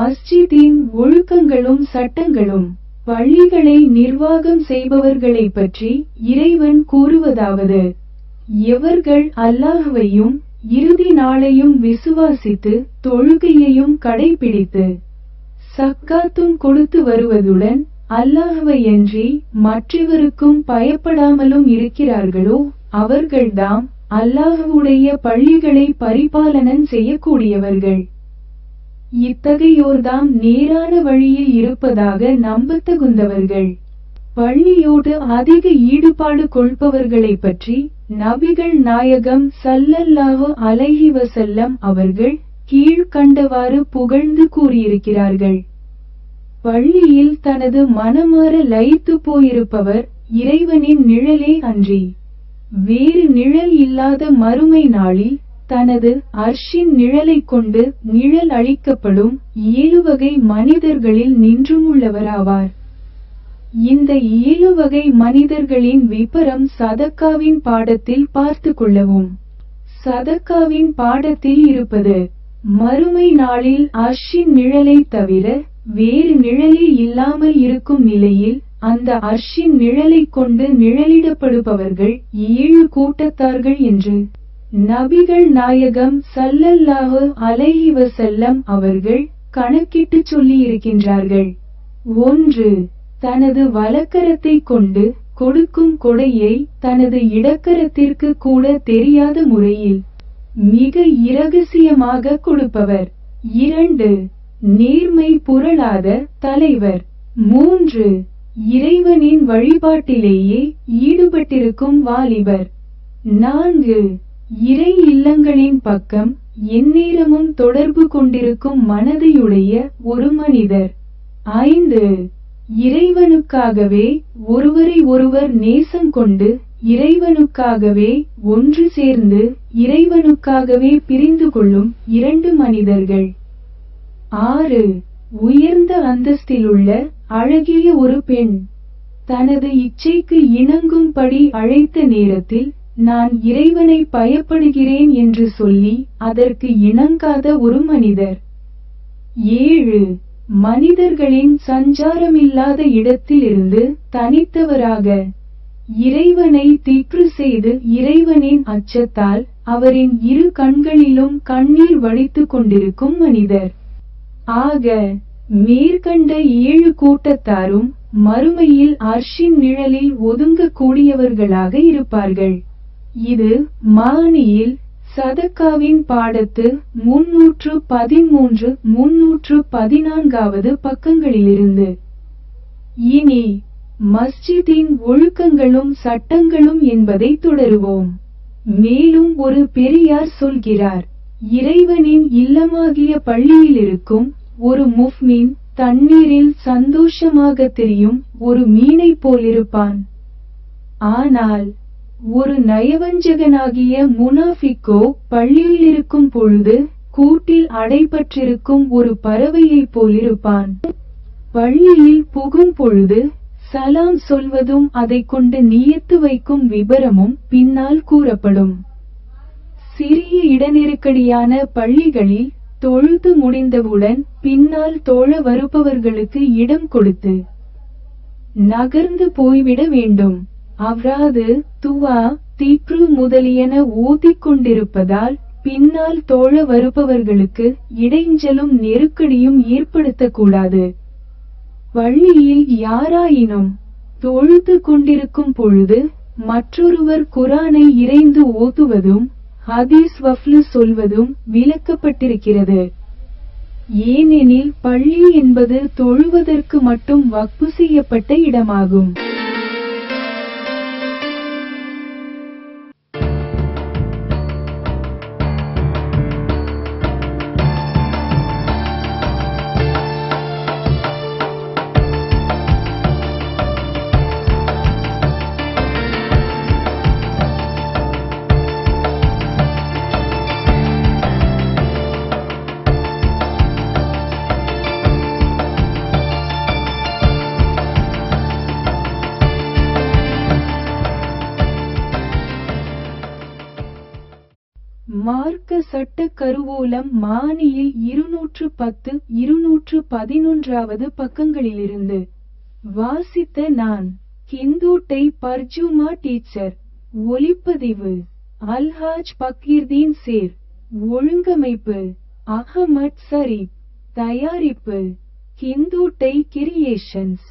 மஸ்ஜிதின் ஒழுக்கங்களும் சட்டங்களும் பள்ளிகளை நிர்வாகம் செய்பவர்களை பற்றி இறைவன் கூறுவதாவது எவர்கள் அல்லாஹுவையும் இறுதி நாளையும் விசுவாசித்து தொழுகையையும் கடைபிடித்து சக்காத்தும் கொடுத்து வருவதுடன் அல்லாஹுவையன்றி மற்றவருக்கும் பயப்படாமலும் இருக்கிறார்களோ அவர்கள்தாம் அல்லாஹ்வுடைய பள்ளிகளை பரிபாலனம் செய்யக்கூடியவர்கள். இத்தகையோர்தாம் நேரான வழியில் இருப்பதாக நம்பத்தகுந்தவர்கள். பள்ளியோடு அதிக ஈடுபாடு கொள்பவர்களை பற்றி நபிகள் நாயகம் சல்லல்லாஹு அலைஹி வசல்லம் அவர்கள் கீழ்கண்டவாறு புகழ்ந்து கூறியிருக்கிறார்கள். பள்ளியில் தனது மனமாற லயித்து போயிருப்பவர் இறைவனின் நிழலே அன்றி. வேறு நிழல் இல்லாத மறுமை நாளில் தனது அர்ஷின் நிழலைக் கொண்டு நிழல் அழிக்கப்படும் ஏழு வகை மனிதர்களில் நின்றுமுள்ளவராவார். இந்த ஏழு வகை மனிதர்களின் விபரம் சதக்காவின் பாடத்தில் பார்த்து கொள்ளவும். சதக்காவின் பாடத்தில் இருப்பது மறுமை நாளில் அர்ஷின் நிழலை தவிர வேறு நிழலே இல்லாமல் இருக்கும் நிலையில் அந்த அர்ஷின் நிழலைக் கொண்டு நிழலிடப்படுபவர்கள் ஏழு கூட்டத்தார்கள் என்று நபிகள் நாயகம் சல்லல்லாஹு அலைஹிவ செல்லம் அவர்கள் கணக்கிட்டு சொல்லியிருக்கின்றார்கள். ஒன்று தனது வலக்கரத்தை கொண்டு கொடுக்கும் கொடையை தனது இடக்கரத்திற்கு கூட தெரியாத முறையில் மிக இரகசியமாக கொடுப்பவர். இரண்டு நேர்மை புரளாத தலைவர். மூன்று இறைவனின் வழிபாட்டிலேயே ஈடுபட்டிருக்கும் வாலிபர். நான்கு இறை இல்லங்களின் பக்கம் எந்நேரமும் தொடர்பு கொண்டிருக்கும் மனதையுடைய ஒரு மனிதர். ஐந்து இறைவனுக்காகவே ஒருவரை ஒருவர் நேசம் கொண்டு இறைவனுக்காகவே ஒன்று சேர்ந்து இறைவனுக்காகவே பிரிந்து கொள்ளும் இரண்டு மனிதர்கள். ஆறு உயர்ந்த அந்தஸ்திலுள்ள அழகிய ஒரு பெண். தனது இச்சைக்கு இணங்கும்படி அழைத்த நேரத்தில் நான் இறைவனை பயப்படுகிறேன் என்று சொல்லி அதற்கு இணங்காத ஒரு மனிதர். ஏழு. மனிதர்களின் சஞ்சாரமில்லாத இடத்திலிருந்து தனித்தவராக இறைவனை திற்று செய்து இறைவனின் அச்சத்தால் அவரின் இரு கண்களிலும் கண்ணீர் வடித்துக் கொண்டிருக்கும் மனிதர். ஆக மேற்கண்ட ஏழு கூட்டத்தாரும் மறுமையில் அர்ஷின் நிழலில் ஒதுங்கக்கூடியவர்களாக இருப்பார்கள். இது மானியில் சதக்காவின் பாடத்து முன்னூற்று பதிமூன்று முன்னூற்று பதினான்காவது பக்கங்களிலிருந்து. இனி மஸ்ஜிதின் ஒழுக்கங்களும் சட்டங்களும் என்பதை தொடருவோம். மேலும் ஒரு பெரியார் சொல்கிறார் இறைவனின் இல்லமாகிய பள்ளியில் இருக்கும் ஒரு முஃமின் தண்ணீரில் சந்தோஷமாக தெரியும் ஒரு மீனைப் போலிருப்பான். ஆனால் ஒரு நயவஞ்சகனாகிய முனாஃபிக்கோ பள்ளியில் இருக்கும் பொழுது கூட்டில் அடைபற்றிருக்கும் ஒரு பறவையைப் போலிருப்பான். பள்ளியில் புகும் பொழுது சலாம் சொல்வதும் அதைக் கொண்டு நியத்து வைக்கும் விபரமும் பின்னால் கூறப்படும். சிறிய இடநெருக்கடியான பள்ளிகளில் தொழுது முடிந்தவுடன் பின்னால் தோழ வருபவர்களுக்கு இடம் கொடுத்து நகர்ந்து போய்விட வேண்டும். அவ்ராது துவா தீப்ரு முதலியன ஊதிக் கொண்டிருப்பதால் பின்னால் தோழ வருபவர்களுக்கு இடைஞ்சலும் நெருக்கடியும் ஏற்படுத்தக்கூடாது. வள்ளியில் யாராயினும் தொழுது கொண்டிருக்கும் பொழுது மற்றொருவர் குரானை இறைந்து ஓதுவதும் ஹதீஸ் வஃப்லு சொல்வதும் விளக்கப்பட்டிருக்கிறது. ஏனெனில் பள்ளி என்பது தொழுவதற்கு மட்டும் வக்பு செய்யப்பட்ட இடமாகும். மார்க்க சட்ட கருவூலம் மானியில் இருநூற்று பத்து இருநூற்று பதினொன்றாவது பக்கங்களிலிருந்து. வாசித்த நான் ஹிந்துட்டை பர்ஜுமா டீச்சர் ஒலிப்பதிவு அல்ஹாஜ் பக்கீர்தீன் சேர் ஒழுங்கமைப்பு அகமட் சரீப் தயாரிப்பு ஹிந்துட்டை கிரியேஷன்ஸ்.